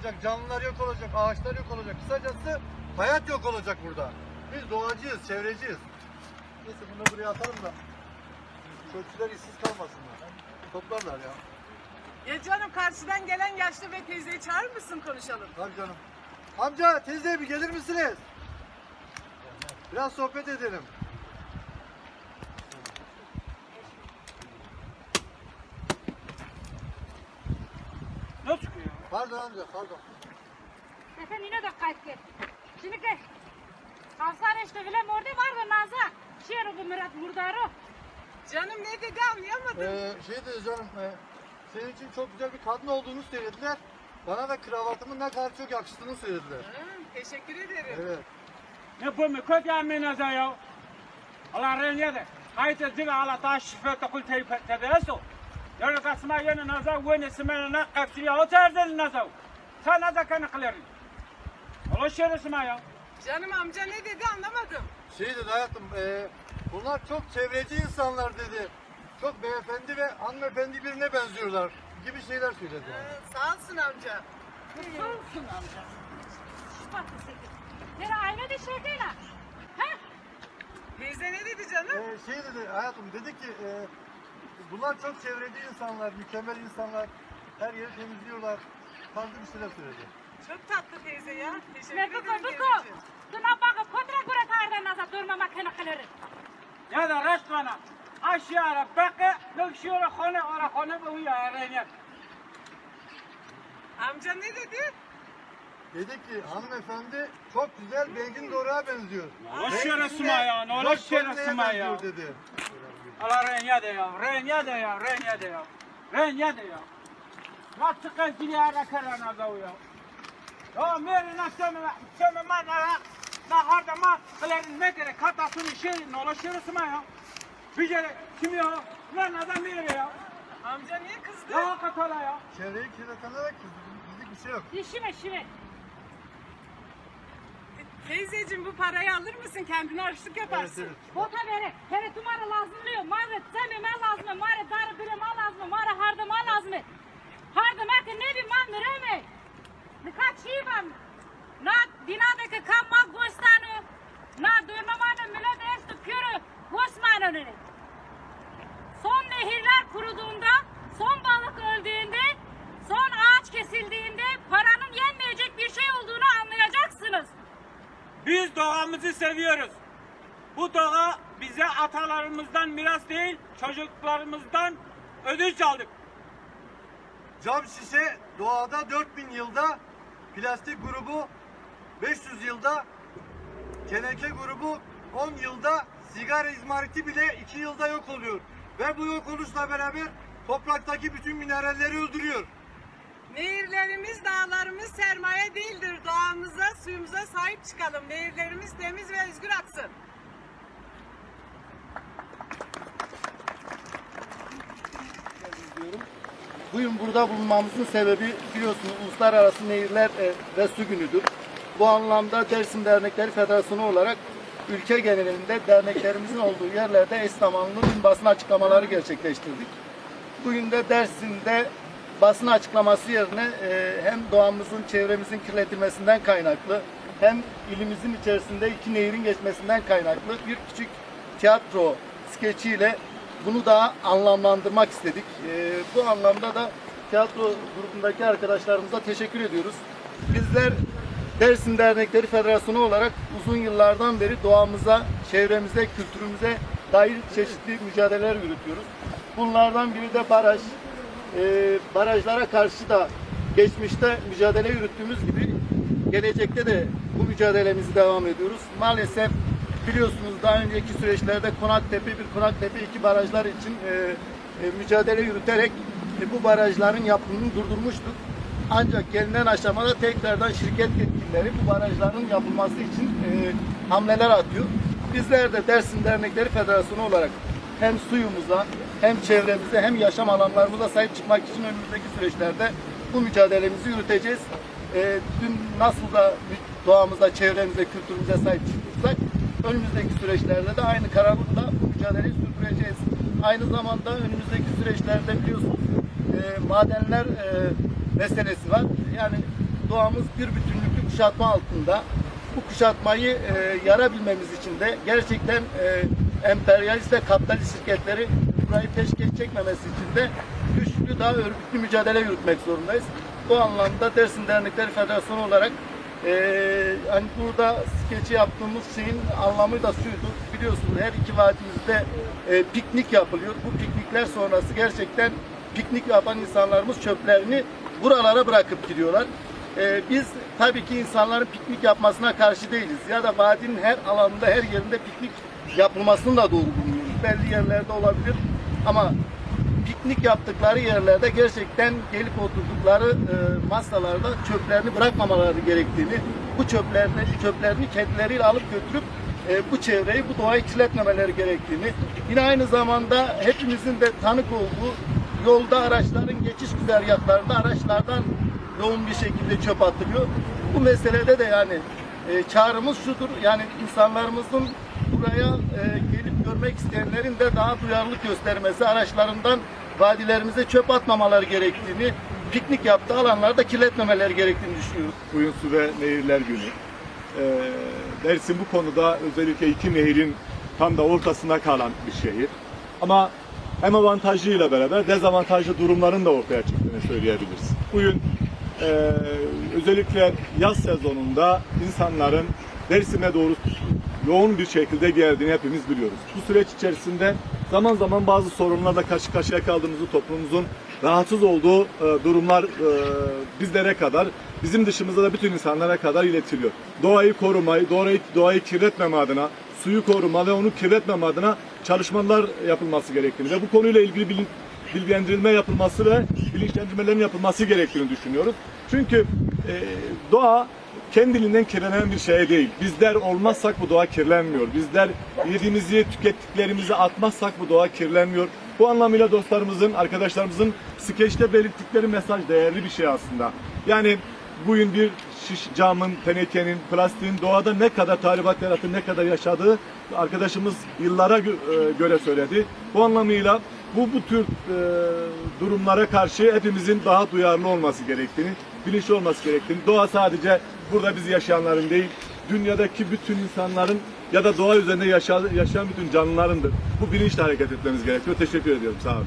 olacak, canlılar yok olacak, ağaçlar yok olacak. Kısacası hayat yok olacak burada. Biz doğacıyız, çevreciyiz. Neyse bunu buraya atalım da çöpçüler işsiz kalmasınlar. Toplarlar ya. Ya canım karşıdan gelen yaşlı ve teyzeyi çağırır mısın konuşalım? Tabii canım. Amca, teyze bir gelir misiniz? Biraz sohbet edelim. Ne çıkıyor? Pardon amca, pardon. Efendim yine de kayıt gel. Şimdi gel. Hafsane işte bile orada vardı Nazan. Şiir bu Murat Murdarı. Canım ne dedi anlayamadım. Ee, şey dedi canım, e, senin için çok güzel bir kadın olduğunu söylediler. Bana da kravatımın ne kadar çok yakıştığını söylediler. Hı, teşekkür ederim. Evet. Ne bu mu? Kötü za ya. Allah renya de. Hayta ziga ala taş şifre takul tey tedeso. Yarın kasma yana naza ve ne semana na kapsi ya otardan naza. Sen naza kana kalerin. Allah şere sema ya. Canım amca ne dedi anlamadım. Şey dedi hayatım, e, bunlar çok çevreci insanlar dedi. Çok beyefendi ve hanımefendi birine benziyorlar gibi şeyler söyledi. Hı, sağ olsun amca. Olsun amca. Nere aynı de şey değil. Ha? Teyze ne dedi canım? Ee, şey dedi hayatım dedi ki e, bunlar çok çevreci insanlar, mükemmel insanlar. Her yeri temizliyorlar. Tarzı bir şeyler söyledi. Çok tatlı teyze ya. Teşekkür Ne ederim bu bu teyzeciğim. bu. Duna bakı kotra kura tarda nazar durmamak hene kalerin. Ya da rastgana. Aşağı bakı, nokşura khone ora khone bu ya renya. Amca ne dedi? Dedi ki hanımefendi çok güzel benzin doruğa benziyor. Dört şere tonlaya sema ya. benziyor dedi. Allah renya de ya. Renya de ya. Renya de ya. Renya de ya. Ma çıkan kili ara karana da ya. Ya meri na seme seme ma na harda ma kalerin metre katasını şey nola şerisi ma ya. Bir kere kim ya? Lan adam meri ya. Amca niye kızdı? Ya katala ya. Çevreyi kirletenerek bizlik bir şey yok. İşime şime. Teyzeciğim bu parayı alır mısın? Kendine harçlık yaparsın. Evet, evet. Bota vere. Hele tumara lazımlıyor. Mare semi mal Biz doğamızı seviyoruz. Bu doğa bize atalarımızdan miras değil, çocuklarımızdan ödünç aldık. Cam şişe doğada 4000 yılda, plastik grubu 500 yılda, teneke grubu 10 yılda, sigara izmariti bile 2 yılda yok oluyor. Ve bu yok oluşla beraber topraktaki bütün mineralleri öldürüyor. Nehirlerimiz, dağlarımız sermaye değildir. Doğamıza, suyumuza sahip çıkalım. Nehirlerimiz temiz ve özgür aksın. Bugün burada bulunmamızın sebebi biliyorsunuz Uluslararası Nehirler e, ve Su Günü'dür. Bu anlamda Dersim Dernekleri Federasyonu olarak ülke genelinde derneklerimizin olduğu yerlerde eş zamanlı basın açıklamaları gerçekleştirdik. Bugün de Dersim'de basın açıklaması yerine e, hem doğamızın, çevremizin kirletilmesinden kaynaklı hem ilimizin içerisinde iki nehirin geçmesinden kaynaklı bir küçük tiyatro skeçiyle bunu daha anlamlandırmak istedik. E, bu anlamda da tiyatro grubundaki arkadaşlarımıza teşekkür ediyoruz. Bizler Dersim Dernekleri Federasyonu olarak uzun yıllardan beri doğamıza, çevremize, kültürümüze dair çeşitli mücadeleler yürütüyoruz. Bunlardan biri de baraj. Ee, barajlara karşı da geçmişte mücadele yürüttüğümüz gibi gelecekte de bu mücadelemizi devam ediyoruz. Maalesef biliyorsunuz daha önceki süreçlerde Konaktepe bir Konaktepe iki barajlar için e, e, mücadele yürüterek e, bu barajların yapımını durdurmuştuk. Ancak gelinen aşamada tekrardan şirket yetkilileri bu barajların yapılması için e, hamleler atıyor. Bizler de Dersim Dernekleri Federasyonu olarak hem suyumuza hem çevremize hem yaşam alanlarımıza sahip çıkmak için önümüzdeki süreçlerde bu mücadelemizi yürüteceğiz. E, dün nasıl da doğamıza, çevremize, kültürümüze sahip çıktıysak önümüzdeki süreçlerde de aynı kararlılıkla bu mücadeleyi sürdüreceğiz. Aynı zamanda önümüzdeki süreçlerde biliyorsunuz e, madenler e, meselesi var. Yani doğamız bir bütünlüklü kuşatma altında. Bu kuşatmayı e, yarabilmemiz için de gerçekten e, emperyalist ve kapitalist şirketleri burayı peşkeş çekmemesi için de güçlü daha örgütlü mücadele yürütmek zorundayız. Bu anlamda Dersim Dernekleri Federasyonu olarak e, hani burada skeçi yaptığımız şeyin anlamı da şuydu. Biliyorsunuz her iki vadimizde e, piknik yapılıyor. Bu piknikler sonrası gerçekten piknik yapan insanlarımız çöplerini buralara bırakıp gidiyorlar. Ee, biz tabii ki insanların piknik yapmasına karşı değiliz. Ya da vadinin her alanında, her yerinde piknik yapılmasını da doğru bulmuyoruz. Belli yerlerde olabilir ama piknik yaptıkları yerlerde gerçekten gelip oturdukları e, masalarda çöplerini bırakmamaları gerektiğini, bu çöplerini, çöplerini kendileriyle alıp götürüp e, bu çevreyi, bu doğayı kirletmemeleri gerektiğini, yine aynı zamanda hepimizin de tanık olduğu yolda araçların geçiş güzergahlarında araçlardan yoğun bir şekilde çöp atılıyor. Bu meselede de yani e, çağrımız şudur. Yani insanlarımızın buraya e, gelip görmek isteyenlerin de daha duyarlılık göstermesi, araçlarından vadilerimize çöp atmamaları gerektiğini, piknik yaptığı alanlarda kirletmemeleri gerektiğini düşünüyoruz. Bugün Su ve Nehirler Günü. Ee, Dersim bu konuda özellikle iki nehirin tam da ortasında kalan bir şehir. Ama hem avantajlıyla beraber dezavantajlı durumların da ortaya çıktığını söyleyebiliriz. Bugün e, özellikle yaz sezonunda insanların Dersim'e doğru yoğun bir şekilde geldiğini hepimiz biliyoruz. Bu süreç içerisinde zaman zaman bazı sorunlarla karşı karşıya kaldığımızı toplumumuzun rahatsız olduğu e, durumlar e, bizlere kadar, bizim dışımızda da bütün insanlara kadar iletiliyor. Doğayı korumayı, doğayı, doğayı kirletmeme adına, suyu koruma ve onu kirletmeme adına çalışmalar yapılması gerektiğini ve bu konuyla ilgili bilin, bilgilendirilme yapılması ve bilinçlendirmelerin yapılması gerektiğini düşünüyoruz. Çünkü e, doğa kendiliğinden kirlenen bir şey değil. Bizler olmazsak bu doğa kirlenmiyor. Bizler yediğimizi, tükettiklerimizi atmazsak bu doğa kirlenmiyor. Bu anlamıyla dostlarımızın, arkadaşlarımızın skeçte belirttikleri mesaj değerli bir şey aslında. Yani bugün bir şiş camın, tenekenin, plastiğin doğada ne kadar tahribat yarattı, ne kadar yaşadığı arkadaşımız yıllara e, göre söyledi. Bu anlamıyla bu bu tür e, durumlara karşı hepimizin daha duyarlı olması gerektiğini, bilinçli olması gerektiğini, doğa sadece burada bizi yaşayanların değil, dünyadaki bütün insanların ya da doğa üzerinde yaşa- yaşayan bütün canlılarındır. Bu bilinçle hareket etmemiz gerekiyor. Teşekkür ediyorum. Sağ olun.